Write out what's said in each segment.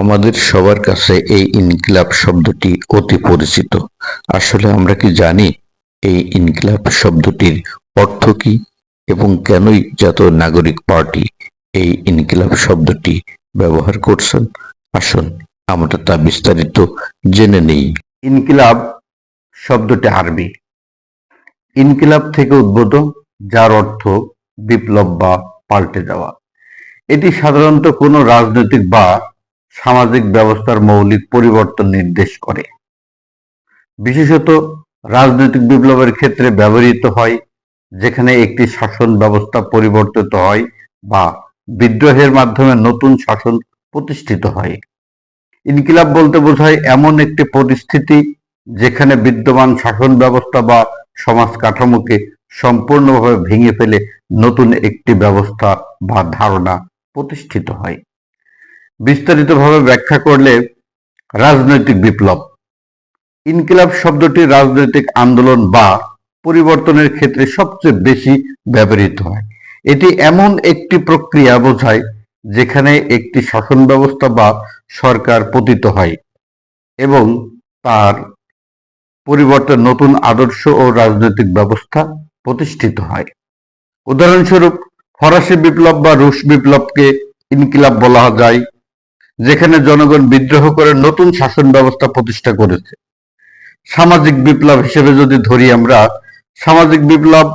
আমাদের সবার কাছে এই ইনকিলাব শব্দটি অতি পরিচিত। আসলে আমরা কি জানি এই ইনকিলাব শব্দটির অর্থ কি এবং কেনই জাতীয় নাগরিক পার্টি এই ইনকিলাব শব্দটি ব্যবহার করছেন? আসুন, আমরা তা বিস্তারিত জেনে নেই। ইনকিলাব শব্দটি আরবি। ইনকিলাব থেকে উদ্ভূত, যার অর্থ বিপ্লব বা পাল্টে যাওয়া। এটি সাধারণত কোনো রাজনৈতিক বা সামাজিক ব্যবস্থার মৌলিক পরিবর্তন নির্দেশ করে। বিশেষত রাজনৈতিক বিপ্লবের ক্ষেত্রে ব্যবহৃত হয়, যেখানে একটি শাসন ব্যবস্থা পরিবর্তিত হয় বা বিদ্রোহের মাধ্যমে নতুন শাসন প্রতিষ্ঠিত হয়। ইনকিলাব বলতে বোঝায় এমন একটি পরিস্থিতি যেখানে বিদ্যমান শাসন ব্যবস্থা বা সমাজ কাঠামোকে সম্পূর্ণভাবে ভেঙে ফেলে নতুন একটি ব্যবস্থা বা ধারণা প্রতিষ্ঠিত হয়। বিস্তারিতভাবে ব্যাখ্যা করলে রাজনৈতিক বিপ্লব। ইনকিলাব শব্দটি রাজনৈতিক আন্দোলন বা পরিবর্তনের ক্ষেত্রে সবচেয়ে বেশি ব্যবহৃত হয়। এটি এমন একটি প্রক্রিয়া বোঝায় যেখানে একটি শাসন ব্যবস্থা বা সরকার পতিত হয় এবং তার পরিবর্তে নতুন আদর্শ ও রাজনৈতিক ব্যবস্থা প্রতিষ্ঠিত হয়। উদাহরণস্বরূপ, ফরাসি বিপ্লব বা রুশ বিপ্লবকে ইনকিলাব বলা যায়। যেখানে জনগণ বিদ্রোহ করে নতুন শাসন ব্যবস্থা প্রতিষ্ঠা করেছে। সামাজিক বিপ্লব হিসেবে যদি ধরি আমরা, সামাজিক বিপ্লব,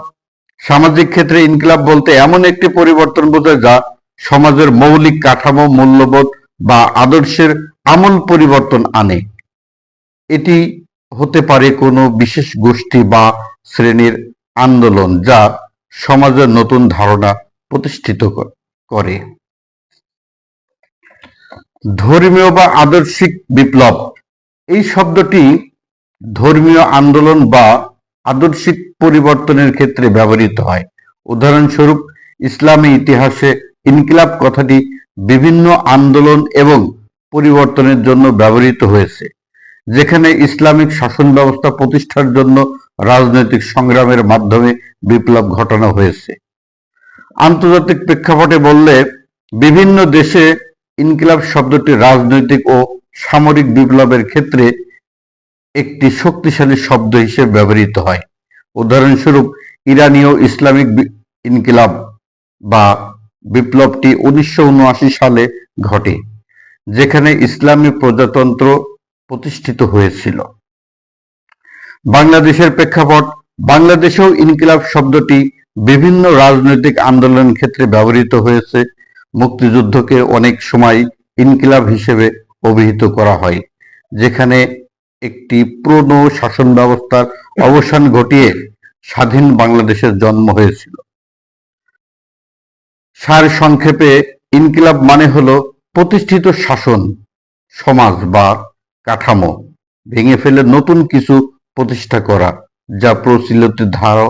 সামাজিক ক্ষেত্রে ইনকিলাব বলতে এমন একটি পরিবর্তন বোঝায় যা সমাজের মৌলিক কাঠামো, মূল্যবোধ বা আদর্শের আমূল পরিবর্তন আনে। এটি হতে পারে কোনো বিশেষ গোষ্ঠী বা শ্রেণির আন্দোলন যা সমাজের নতুন ধারণা প্রতিষ্ঠিত করে। ধর্মীয় বা আদর্শিক বিপ্লব। এই শব্দটি ধর্মীয় আন্দোলন বা আদর্শিক পরিবর্তনের ক্ষেত্রে ব্যবহৃত হয়। উদাহরণস্বরূপ, ইসলামী ইতিহাসে ইনকিলাব কথাটি বিভিন্ন আন্দোলন এবং পরিবর্তনের জন্য ব্যবহৃত হয়েছে, যেখানে ইসলামিক শাসন ব্যবস্থা প্রতিষ্ঠার জন্য রাজনৈতিক সংগ্রামের মাধ্যমে বিপ্লব ঘটানো হয়েছে। আন্তর্জাতিক প্রেক্ষাপটে বললে, বিভিন্ন দেশে ইনকিলাব শব্দটি রাজনৈতিক ও সামরিক বিপ্লবের ক্ষেত্রে একটি শক্তিশালী শব্দ হিসেবে ব্যবহৃত হয়। উদাহরণস্বরূপ, ইরানীয় ইসলামিক ইনকিলাব বা বিপ্লবটি উনিশশো সালে ঘটে, যেখানে ইসলামী প্রজাতন্ত্র প্রতিষ্ঠিত হয়েছিল। বাংলাদেশের প্রেক্ষাপট, বাংলাদেশেও ইনকিলাব শব্দটি বিভিন্ন রাজনৈতিক আন্দোলনের ক্ষেত্রে ব্যবহৃত হয়েছে। মুক্তিযুদ্ধকে অনেক সময় ইনকিলাব হিসেবে অভিহিত করা হয়, যেখানে একটি পুরনো শাসন ব্যবস্থার অবসান ঘটিয়ে স্বাধীন বাংলাদেশের জন্ম হয়েছিল। সার সংক্ষেপে, ইনকিলাব মানে হল প্রতিষ্ঠিত শাসন, সমাজ বা কাঠামো ভেঙে ফেলে নতুন কিছু প্রতিষ্ঠা করা, যা প্রচলিত ধারা,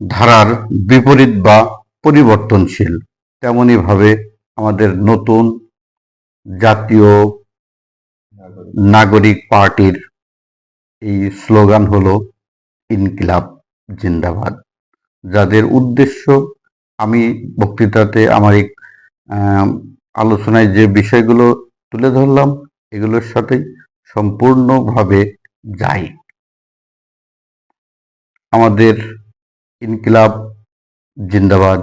ধারার বিপরীত বা পরিবর্তনশীল। তেমনি ভাবে আমাদের নতুন জাতীয় নাগরিক পার্টির এই স্লোগান হলো ইনকিলাব জিন্দাবাদ। যাদের উদ্দেশ্য আমি বক্তৃতাতে আমার এক আলোচনায় যে বিষয়গুলো তুলে ধরলাম, এগুলোর সাথে সম্পূর্ণভাবে যাই। আমাদের ইনকিলাব জিন্দাবাদ।